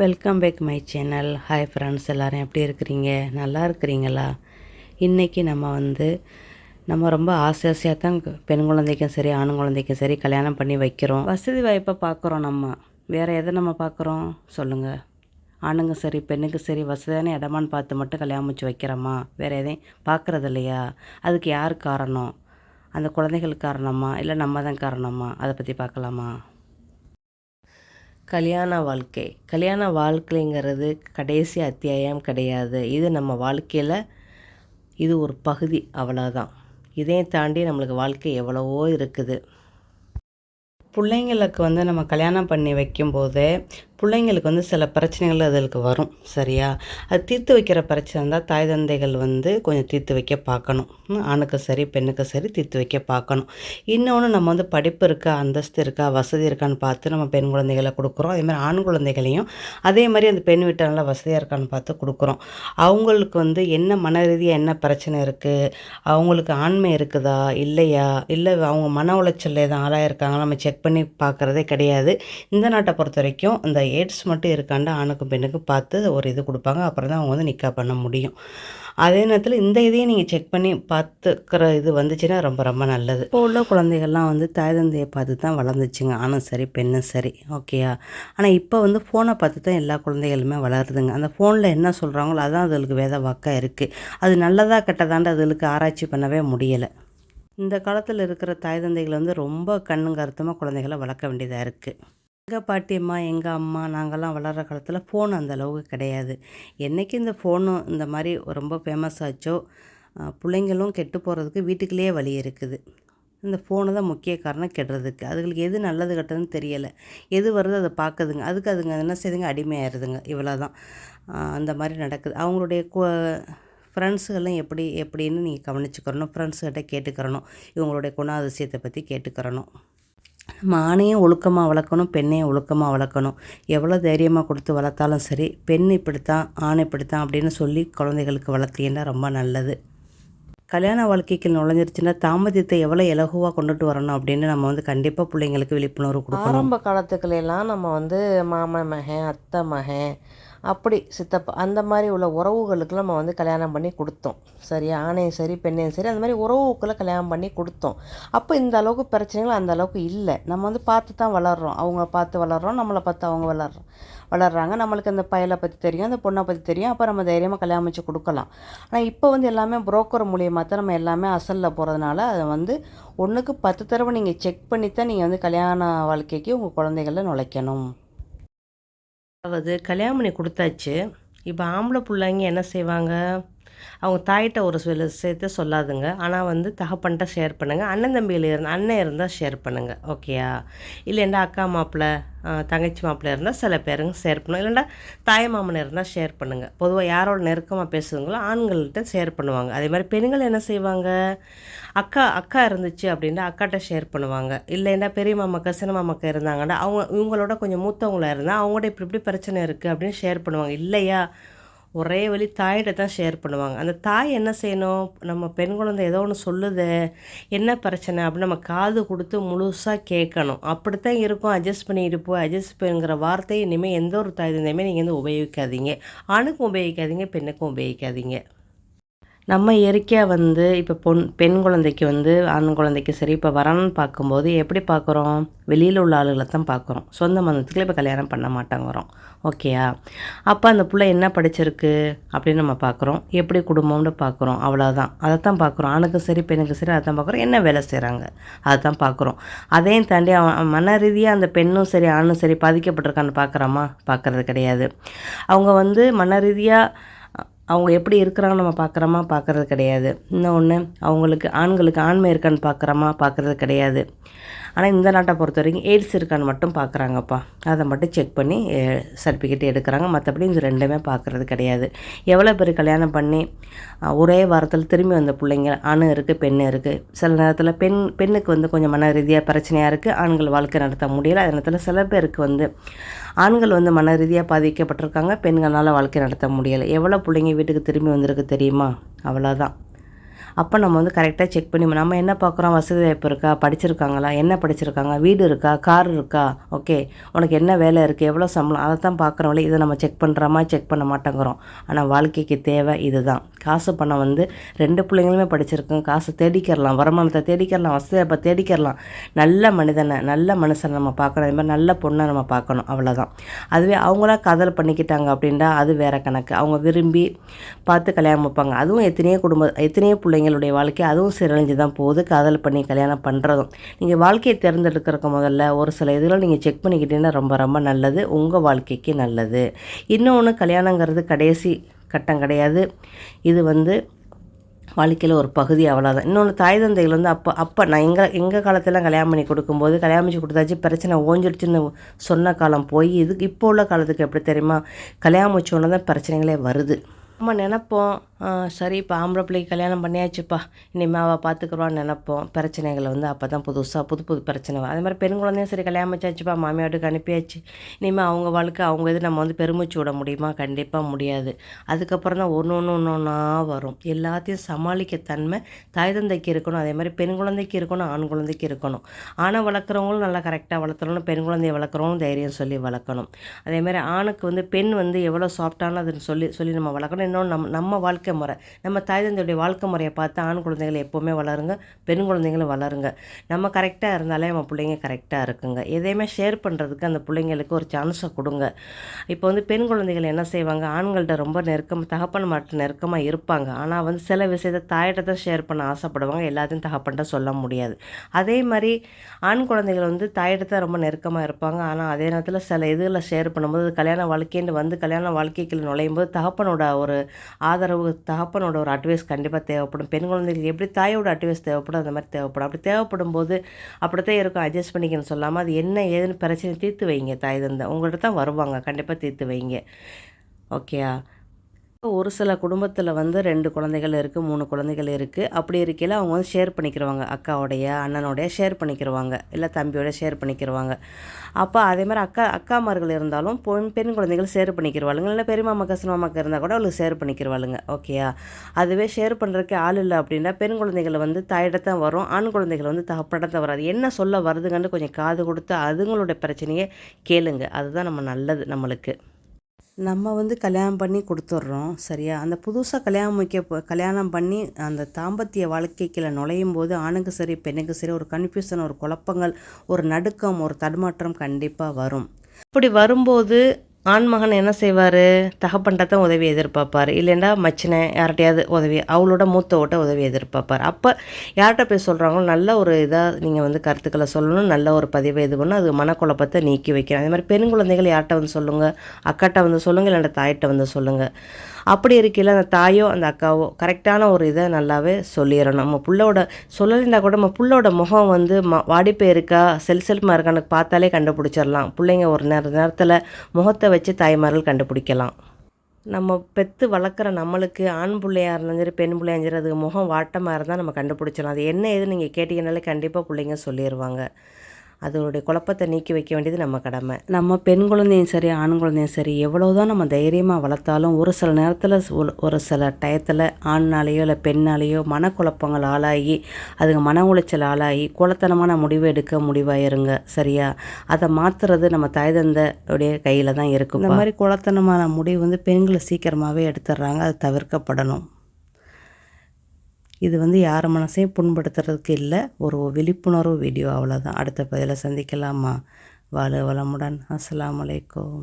Welcome back my channel hi friends எல்லோரும் எப்படி இருக்கிறீங்க? நல்லா இருக்கிறீங்களா? இன்றைக்கி நம்ம வந்து நம்ம ரொம்ப ஆசை ஆசையாக தான் பெண் குழந்தைக்கும் சரி ஆண் குழந்தைக்கும் சரி கல்யாணம் பண்ணி வைக்கிறோம். வசதி வாய்ப்பை பார்க்குறோம் நம்ம. வேறு எதை நம்ம பார்க்குறோம்? சொல்லுங்கள் ஆணுங்க சரி பெண்ணுக்கு சரி வசதியான இடமான்னு பார்த்து மட்டும் கல்யாணம் முடிச்சு வைக்கிறோமா? வேறு எதையும் பார்க்குறது இல்லையா? அதுக்கு யார் காரணம்? அந்த குழந்தைகள் காரணமா? இல்லை நம்ம தான் காரணமா? அதை பற்றி பார்க்கலாமா? கல்யாண வாழ்க்கை. கல்யாண வாழ்க்கைங்கிறது கடைசி அத்தியாயம் கிடையாது. இது நம்ம வாழ்க்கையில் இது ஒரு பகுதி அவ்வளோதான் இதையும் தாண்டி நம்மளுக்கு வாழ்க்கை எவ்வளவோ இருக்குது. பிள்ளைங்களுக்கு வந்து நம்ம கல்யாணம் பண்ணி வைக்கும்போது பிள்ளைங்களுக்கு வந்து சில பிரச்சனைகள் அதுகளுக்கு வரும் சரியா? அது தீர்த்து வைக்கிற பிரச்சனை இருந்தால் தாய் தந்தைகள் வந்து கொஞ்சம் தீர்த்து வைக்க பார்க்கணும். ஆணுக்கு சரி பெண்ணுக்கு சரி தீர்த்து வைக்க பார்க்கணும். இன்னொன்று நம்ம வந்து படிப்பு இருக்கா அந்தஸ்து இருக்கா வசதி இருக்கான்னு பார்த்து நம்ம பெண் குழந்தைகளை கொடுக்குறோம். அதே மாதிரி ஆண் குழந்தைகளையும் அதே மாதிரி அந்த பெண் வீட்டை நல்லா வசதியாக இருக்கான்னு பார்த்து கொடுக்குறோம். அவங்களுக்கு வந்து என்ன மன ரீதியாக என்ன பிரச்சனை இருக்குது அவங்களுக்கு ஆண்மை இருக்குதா? இல்லையா? இல்லை அவங்க மன உளைச்சல் எதுவும் ஆளாயிருக்காங்களா? நம்ம செக் பண்ணி பார்க்குறதே கிடையாது. இந்த நாட்டை பொறுத்த வரைக்கும் இந்த எய்ட்ஸ் மட்டும் இருக்காண்டா ஆணுக்கும் பெண்ணுக்கும் பார்த்து ஒரு இது கொடுப்பாங்க. அப்புறம் தான் அவங்க வந்து நிக்கா பண்ண முடியும். அதே நேரத்தில் இந்த இதையும் நீங்கள் செக் பண்ணி பார்த்துக்கிற இது வந்துச்சுன்னா ரொம்ப ரொம்ப நல்லது. இப்போ உள்ள குழந்தைகள்லாம் வந்து தாய் தந்தையை பார்த்து தான் வளர்ந்துச்சுங்க. ஆணும் சரி பெண்ணும் சரி. ஓகேயா ஆனால் இப்போ வந்து ஃபோனை பார்த்து தான் எல்லா குழந்தைகளுமே வளருதுங்க. அந்த ஃபோனில் என்ன சொல்கிறாங்களோ அதான் அதுகளுக்கு வேத வாக்காக இருக்குது அது நல்லதா கெட்டதாண்டு அதுகளுக்கு ஆராய்ச்சி பண்ணவே முடியலை. இந்த காலத்தில் இருக்கிற தாய் தந்தைகள் வந்து ரொம்ப கண்ணும் கருத்துமாக குழந்தைகளை வளர்க்க வேண்டியதாக இருக்குது எங்கள் பாட்டியம்மா எங்கள் அம்மா நாங்கள்லாம் வளர்கிற காலத்தில் ஃபோன் அந்த அளவுக்கு கிடையாது. என்றைக்கு இந்த ஃபோனும் இந்த மாதிரி ரொம்ப ஃபேமஸ் ஆச்சோ பிள்ளைங்களும் கெட்டு போகிறதுக்கு வீட்டுக்குள்ளேயே வழி இருக்குது. இந்த ஃபோனு தான் முக்கிய காரணம் கெடுறதுக்கு. அதுகளுக்கு எது நல்லது கெட்டதுன்னு தெரியலை. எது வருதோ அதை பார்க்குதுங்க. அதுக்கு அதுங்க என்ன செய்யுதுங்க அடிமையாயிருதுங்க. இவ்வளோ தான் அந்த மாதிரி நடக்குது. அவங்களுடைய ஃப்ரெண்ட்ஸுகளும் எப்படி எப்படின்னு நீங்கள் கவனிச்சுக்கிறணும். ஃப்ரெண்ட்ஸ்கிட்ட கேட்டுக்கிறணும். இவங்களுடைய குணாதிசயத்தை பற்றி கேட்டுக்கிறணும். நம்ம ஆணையும் ஒழுக்கமாக வளர்க்கணும் பெண்ணையும் ஒழுக்கமாக வளர்க்கணும். எவ்வளோ தைரியமாக கொடுத்து வளர்த்தாலும் சரி பெண் இப்படித்தான் ஆண் இப்படித்தான் அப்படின்னு சொல்லி குழந்தைகளுக்கு வளர்த்தீங்கன்னா ரொம்ப நல்லது. கல்யாண வாழ்க்கைக்கு நுழைஞ்சிருச்சுன்னா தாமதத்தை எவ்வளோ இலகுவாக கொண்டுட்டு வரணும் அப்படின்னு நம்ம வந்து கண்டிப்பாக பிள்ளைங்களுக்கு விழிப்புணர்வு கொடுக்கணும். ஆரம்ப காலத்துக்குலாம் நம்ம வந்து மாமன் மகன் அத்தை மகன் அப்படி சித்தப்பா அந்த மாதிரி உள்ள உறவுகளுக்கு நம்ம வந்து கல்யாணம் பண்ணி கொடுத்தோம். சரியா? ஆணையும் சரி பெண்ணையும் சரி அந்த மாதிரி உறவுக்குள்ளே கல்யாணம் பண்ணி கொடுத்தோம். அப்போ இந்த அளவுக்கு பிரச்சனைகள் அந்த அளவுக்கு இல்லை. நம்ம வந்து பார்த்து தான் வளர்கிறோம் அவங்க பார்த்து வளர்கிறோம் நம்மளை பார்த்து அவங்க வளர்றோம் வளர்கிறாங்க நம்மளுக்கு அந்த பயலை பற்றி தெரியும் அந்த பொண்ணை பற்றி தெரியும். அப்போ நம்ம தைரியமாக கல்யாணம் வச்சு கொடுக்கலாம். ஆனால் இப்போ வந்து எல்லாமே புரோக்கர் மூலியமாக தான் நம்ம எல்லாமே அசலில் போகிறதுனால அதை வந்து ஒன்றுக்கு பத்து தடவை நீங்கள் செக் பண்ணி தான் நீங்கள் வந்து கல்யாண வாழ்க்கைக்கு உங்கள் குழந்தைகள நுழைக்கணும். அதாவது கல்யாணம் பண்ணி கொடுத்தாச்சு. இப்போ ஆம்பளை பிள்ளைங்க என்ன செய்வாங்க? அவங்க தாயிட்ட ஒரு சில விஷயத்த சொல்லாதுங்க. ஆனால் வந்து தகப்பன்ட்ட ஷேர் பண்ணுங்கள் அண்ணன் தம்பியில் இருந்த அண்ணன் இருந்தால் ஷேர் பண்ணுங்கள் ஓகேயா இல்லைண்டா அக்கா மாப்பிள்ளை தங்கச்சி மாப்பிள்ளை இருந்தால் சில பேருங்க ஷேர் பண்ணும். இல்லைண்டா தாய் மாமன் இருந்தால் ஷேர் பண்ணுங்கள் பொதுவாக யாரோட நெருக்கமாக பேசுதுங்களோ ஆண்கள்கிட்ட ஷேர் பண்ணுவாங்க. அதே மாதிரி பெண்கள் என்ன செய்வாங்க? அக்கா அக்கா இருந்துச்சு அப்படின்னா அக்காட்ட ஷேர் பண்ணுவாங்க. இல்லைன்னா பெரிய மாமாக்கா சின்ன மாமாக்கா இருந்தாங்கன்னா அவங்க இவங்களோட கொஞ்சம் மூத்தவங்களாக இருந்தால் அவங்களோட இப்படி இப்படி பிரச்சனை இருக்குது அப்படின்னு ஷேர் பண்ணுவாங்க. இல்லையா? ஒரே வழி தாயிட்ட தான் ஷேர் பண்ணுவாங்க. அந்த தாய் என்ன செய்யணும்? நம்ம பெண் குழந்தை ஏதோ ஒன்று சொல்லுது. என்ன பிரச்சனை? அப்படின்னு நம்ம காது கொடுத்து முழுசாக கேட்கணும். அப்படித்தான் இருக்கும். அட்ஜஸ்ட் பண்ணி இருப்போம் அட்ஜஸ்ட் பண்ணுங்கிற வார்த்தையை இனிமேல் எந்த ஒரு தாய் தந்தையுமே நீங்கள் வந்து உபயோகிக்காதீங்க. ஆணுக்கும் உபயோகிக்காதீங்க பெண்ணுக்கும் உபயோகிக்காதீங்க. நம்ம இயற்கையாக வந்து இப்போ பொன் பெண் குழந்தைக்கு வந்து ஆண் குழந்தைக்கு சரி இப்போ வரணும்னு பார்க்கும்போது எப்படி பார்க்குறோம்? வெளியில் உள்ள ஆளுகளை தான் பார்க்குறோம். சொந்த மந்தத்துக்குள்ள இப்போ கல்யாணம் பண்ண மாட்டாங்க வரோம் ஓகேயா அப்போ அந்த பிள்ளை என்ன படிச்சிருக்கு? அப்படின்னு நம்ம பார்க்குறோம். எப்படி குடும்பம்னு பார்க்குறோம். அவ்வளோதான் அதை தான் பார்க்குறோம். ஆணுக்கும் சரி பெண்ணுக்கு சரி அதை தான் பார்க்குறோம். என்ன வேலை செய்கிறாங்க அதை தான் பார்க்குறோம். அதையும் தாண்டி அவன் மன ரீதியாக அந்த பெண்ணும் சரி ஆணும் சரி பாதிக்கப்பட்டிருக்கான்னு பார்க்குறாமா? பார்க்குறது கிடையாது. அவங்க வந்து மன ரீதியாக அவங்க எப்படி இருக்கிறாங்க நம்ம பார்க்குறோமா? பார்க்குறது கிடையாது. இன்னொன்று அவங்களுக்கு ஆண்களுக்கு ஆண்மை இருக்கான்னு பார்க்குறோமா? பார்க்குறது கிடையாது. ஆனால் இந்த நாட்டை பொறுத்த வரைக்கும் எய்ட்ஸ் இருக்கான்னு மட்டும் பார்க்குறாங்கப்பா அதை மட்டும் செக் பண்ணி சர்டிஃபிகேட் எடுக்கிறாங்க. மற்றபடி இந்த ரெண்டுமே பார்க்குறது கிடையாது. எவ்வளோ பேர் கல்யாணம் பண்ணி ஒரே வாரத்தில் திரும்பி வந்த பிள்ளைங்க ஆணு இருக்குது பெண்ணு இருக்குது சில நேரத்தில் பெண் பெண்ணுக்கு வந்து கொஞ்சம் மன ரீதியாக பிரச்சனையாக இருக்குது ஆண்கள் வாழ்க்கை நடத்த முடியல. அதே நேரத்தில் சில பேருக்கு வந்து ஆண்கள் வந்து மன ரீதியாக பாதிக்கப்பட்டிருக்காங்க. பெண்களால் வாழ்க்கை நடத்த முடியலை. எவ்வளோ பிள்ளைங்க வீட்டுக்கு திரும்பி வந்திருக்கு தெரியுமா? அவ்வளோதான் அப்போ நம்ம வந்து கரெக்டாக செக் பண்ணி நம்ம என்ன பார்க்குறோம்? வசதி வாய்ப்பு இருக்கா? படிச்சிருக்காங்களா? என்ன படிச்சிருக்காங்க? வீடு இருக்கா? கார் இருக்கா? ஓகே உனக்கு என்ன வேலை இருக்குது எவ்வளோ சம்பளம்? அதை தான் பார்க்குறோம்ல இதை நம்ம செக் பண்ணுறோமா செக் பண்ண மாட்டேங்கிறோம். ஆனால் வாழ்க்கைக்கு தேவை இதுதான். காசு பணம் வந்து ரெண்டு பிள்ளைங்களுமே படிச்சிருக்கோம். காசு தேடிக்கிறலாம் வருமானத்தை தேடிக்கிறலாம் வசதியை அப்போ தேடிக்கிறலாம். நல்ல மனிதனை நல்ல மனுஷனை நம்ம பார்க்கணும். அதே மாதிரி நல்ல பொண்ணை நம்ம பார்க்கணும். அவ்வளோதான் அதுவே அவங்களா காதல் பண்ணிக்கிட்டாங்க அப்படின்னா அது வேற கணக்கு. அவங்க விரும்பி பார்த்து கல்யாணம் வைப்பாங்க. அதுவும் எத்தனையோ குடும்ப எத்தனையோ பிள்ளைங்களுடைய வாழ்க்கை அதுவும் சீரழிஞ்சு தான் போகுது. காதல் பண்ணி கல்யாணம் பண்ணுறதும் நீங்கள் வாழ்க்கையை தேர்ந்தெடுக்கிறதுக்கு முதல்ல ஒரு சில இதில் நீங்கள் செக் பண்ணிக்கிட்டீங்கன்னா ரொம்ப ரொம்ப நல்லது. உங்கள் வாழ்க்கைக்கு நல்லது. இன்னொன்று கல்யாணங்கிறது கடைசி கட்டம் கிடையாது. இது வந்து வாழ்க்கையில் ஒரு பகுதி அவ்வளோதான் இன்னொன்று தாய் தந்தைகள் வந்து அப்போ அப்போ நான் எங்கள் எங்கள் காலத்திலாம் கல்யாணம் பண்ணி கொடுக்கும்போது கல்யாணம் பண்ணி கொடுத்தாச்சு பிரச்சனை ஓஞ்சிடுச்சுன்னு சொன்ன காலம் போய் இதுக்கு இப்போ உள்ள காலத்துக்கு எப்படி தெரியுமா? கல்யாணம் வச்சோன்னே தான் பிரச்சனைகளே வருது. நம்ம நினப்போம் சரி இப்போ ஆம்பளை பிள்ளைக்கு கல்யாணம் பண்ணியாச்சுப்பா. இனிமேல் அவள் பார்த்துக்குருவான்னு நினப்போம். பிரச்சனைகளை வந்து அப்போ தான் புதுசாக புது புது பிரச்சனை வரும் அதே மாதிரி பெண் குழந்தையும் சரி கல்யாணம் வச்சாச்சுப்பா மாமியாட்டுக்கு அனுப்பியாச்சு. இனிமேல் அவங்க வாழ்க்கை அவங்க இது நம்ம வந்து பெருமிச்சு விட முடியுமா? கண்டிப்பாக முடியாது. அதுக்கப்புறம் தான் ஒன்று ஒன்று ஒன்று ஒன்றா வரும். எல்லாத்தையும் சமாளிக்க தன்மை தாய் தந்தைக்கு இருக்கணும். அதே மாதிரி பெண் குழந்தைக்கு இருக்கணும் ஆண் குழந்தைக்கு இருக்கணும். ஆணை வளர்க்குறவங்களும் நல்லா கரெக்டாக வளர்த்துறணும். பெண் குழந்தைய வளர்க்குறவங்களும் தைரியம் சொல்லி வளர்க்கணும். அதே மாதிரி ஆணுக்கு வந்து பெண் வந்து எவ்வளோ சாஃப்டானதுன்னு சொல்லி சொல்லி நம்ம வளர்க்கணும். இன்னொன்று நம்ம நம்ம வாழ்க்கை முறை. நம்ம தாய் தந்தையுடைய வாழ்க்கை முறையை பார்த்து ஆண் குழந்தைகள் எப்போவுமே வளருங்க பெண் குழந்தைங்களும் வளருங்க. நம்ம கரெக்டாக இருந்தாலே நம்ம பிள்ளைங்க கரெக்டாக இருக்குங்க. எதையுமே ஷேர் பண்ணுறதுக்கு அந்த பிள்ளைங்களுக்கு ஒரு சான்ஸை கொடுங்க. இப்போ வந்து பெண் குழந்தைகள் என்ன செய்வாங்க? ஆண்கள்கிட்ட ரொம்ப நெருக்கம் தகப்பன் மாட்டு நெருக்கமாக இருப்பாங்க. ஆனால் வந்து சில விஷயத்தை தாயிட்ட தான் ஷேர் பண்ண ஆசைப்படுவாங்க. எல்லாத்தையும் தகப்பன்ட்ட சொல்ல முடியாது. அதே மாதிரி ஆண் குழந்தைகள் வந்து தாயிட்ட தான் ரொம்ப நெருக்கமாக இருப்பாங்க. ஆனால் அதே நேரத்தில் சில இதில் ஷேர் பண்ணும்போது கல்யாண வாழ்க்கைன்னு வந்து கல்யாண வாழ்க்கைக்குள்ள நுழையும் போது தகப்பனோட ஒரு ஆதரவு தகப்பனோட ஒரு அட்வைஸ் கண்டிப்பாக தேவைப்படும். பெண் குழந்தைகளுக்கு எப்படி தாயோட அட்வைஸ் தேவைப்படும் அந்த மாதிரி தேவைப்படும். அப்படி தேவைப்படும் போது அப்படித்தான் இருக்கும் அட்ஜஸ்ட் பண்ணிக்கன்னு சொல்லாமல் அது என்ன ஏதுன்னு பிரச்சனை தீர்த்து வைங்க. தாய் தந்தை உங்கள்கிட்ட தான் வருவாங்க. கண்டிப்பாக தீர்த்து வைங்க. ஓகேயா ஒரு சில குடும்பத்தில் வந்து ரெண்டு குழந்தைகள் இருக்குது மூணு குழந்தைகள் இருக்குது அப்படி இருக்கையில் அவங்க வந்து ஷேர் பண்ணிக்கிறவாங்க அக்காவோடைய அண்ணனோடைய ஷேர் பண்ணிக்கிறவாங்க இல்லை தம்பியோட ஷேர் பண்ணிக்கிறவாங்க அப்போ அதே மாதிரி அக்கா அக்காமார்கள் இருந்தாலும் பெண் பெண் குழந்தைகள் ஷேர் பண்ணிக்கிறவாளுங்க இல்லை பெரியமாமா அம்மா கசன இருந்தால் கூட அவளுக்கு ஷேர் பண்ணிக்கிறவாளுங்க ஓகேயா அதுவே ஷேர் பண்ணுறதுக்கு ஆள் இல்லை அப்படின்னா பெண் குழந்தைகள் வந்து தாயிடத்தான் வரும். ஆண் குழந்தைகள் வந்து தகப்படத்தான் வராது. என்ன சொல்ல வருதுங்கன்னு கொஞ்சம் காது கொடுத்து அதுங்களுடைய பிரச்சனையை கேளுங்க. அதுதான் நம்ம நல்லது நம்மளுக்கு. நம்ம வந்து கல்யாணம் பண்ணி கொடுத்துட்றோம் சரியா? அந்த புதுசாக கல்யாணம் வைக்க கல்யாணம் பண்ணி அந்த தாம்பத்திய வாழ்க்கைக்குள்ள நுழையும் போது ஆணுக்கு சரி பெண்ணுக்கு சரி ஒரு கன்ஃபியூஷன் ஒரு குழப்பங்கள் ஒரு நடுக்கம் ஒரு தடுமாற்றம் கண்டிப்பாக வரும். இப்படி வரும்போது ஆண்மகன் என்ன செய்வார்? தகப்பன்ட்ட தான் உதவி எதிர்பார்ப்பார். இல்லைன்னா மச்சினை யார்கிட்டையாவது உதவி அவளோட மூத்தவோட்ட உதவி எதிர்பார்ப்பார். அப்போ யார்கிட்ட போய் சொல்கிறாங்களோ நல்ல ஒரு இதாக நீங்கள் வந்து கருத்துக்களை சொல்லணும் நல்ல ஒரு பதிவை இது பண்ணணும் அது மனக்குழப்பத்தை நீக்கி வைக்கணும். அதே மாதிரி பெண் குழந்தைகள் யார்கிட்ட வந்து சொல்லுங்கள் அக்காட்ட வந்து சொல்லுங்கள் இல்லைன்னா தாயிட்ட வந்து சொல்லுங்கள் அப்படி இருக்கையில் அந்த தாயோ அந்த அக்காவோ கரெக்டான ஒரு இதை நல்லாவே சொல்லிடணும் நம்ம புள்ளோட சொல்லலைன்னா கூட நம்ம புள்ளோட முகம் வந்து ம வாடிப்பை இருக்கா செல் செல்மா இருக்கான்னு பார்த்தாலே கண்டுபிடிச்சிடலாம். பிள்ளைங்க ஒரு நேர நேரத்தில் முகத்தை வச்சு தாய்மார்கள் கண்டுபிடிக்கலாம். நம்ம பெற்று வளர்க்குற நம்மளுக்கு ஆண் பிள்ளையா இருந்தாலும் சரி பெண் பிள்ளையாக இருந்தாலும் சரி அதுக்கு முகம் வாட்டமாக இருந்தால் நம்ம கண்டுபிடிச்சிடலாம். அது என்ன ஏதுன்னு நீங்கள் கேட்டிங்கனாலே கண்டிப்பாக பிள்ளைங்க சொல்லிடுவாங்க அதோடைய குழப்பத்தை நீக்கி வைக்க வேண்டியது நம்ம கடமை. நம்ம பெண் குழந்தையும் சரி ஆண் குழந்தையும் சரி எவ்வளோதான் நம்ம தைரியமாக வளர்த்தாலும் ஒரு சில நேரத்தில் ஒரு சில டயத்தில் ஆண்னாலேயோ இல்லை பெண்ணாலேயோ மனக்குழப்பங்கள் ஆளாகி அதுங்க மன உளைச்சல் ஆளாகி குலத்தனமான முடிவு எடுக்க முடிவாயிருங்க சரியா? அதை மாற்றுறது நம்ம தாய் தந்தையுடைய கையில் தான் இருக்கும் இந்த மாதிரி குலத்தனமான முடிவு வந்து பெண்களை சீக்கிரமாகவே எடுத்துடுறாங்க அது தவிர்க்கப்படணும். இது வந்து யார் மனசையும் புண்படுத்துறதுக்கு இல்லை. ஒரு விழிப்புணர்வு வீடியோ அவ்வளோதான் அடுத்த பதிவில் சந்திக்கலாமா? வாழ வளமுடன். அஸ்லாம் வலைக்கம்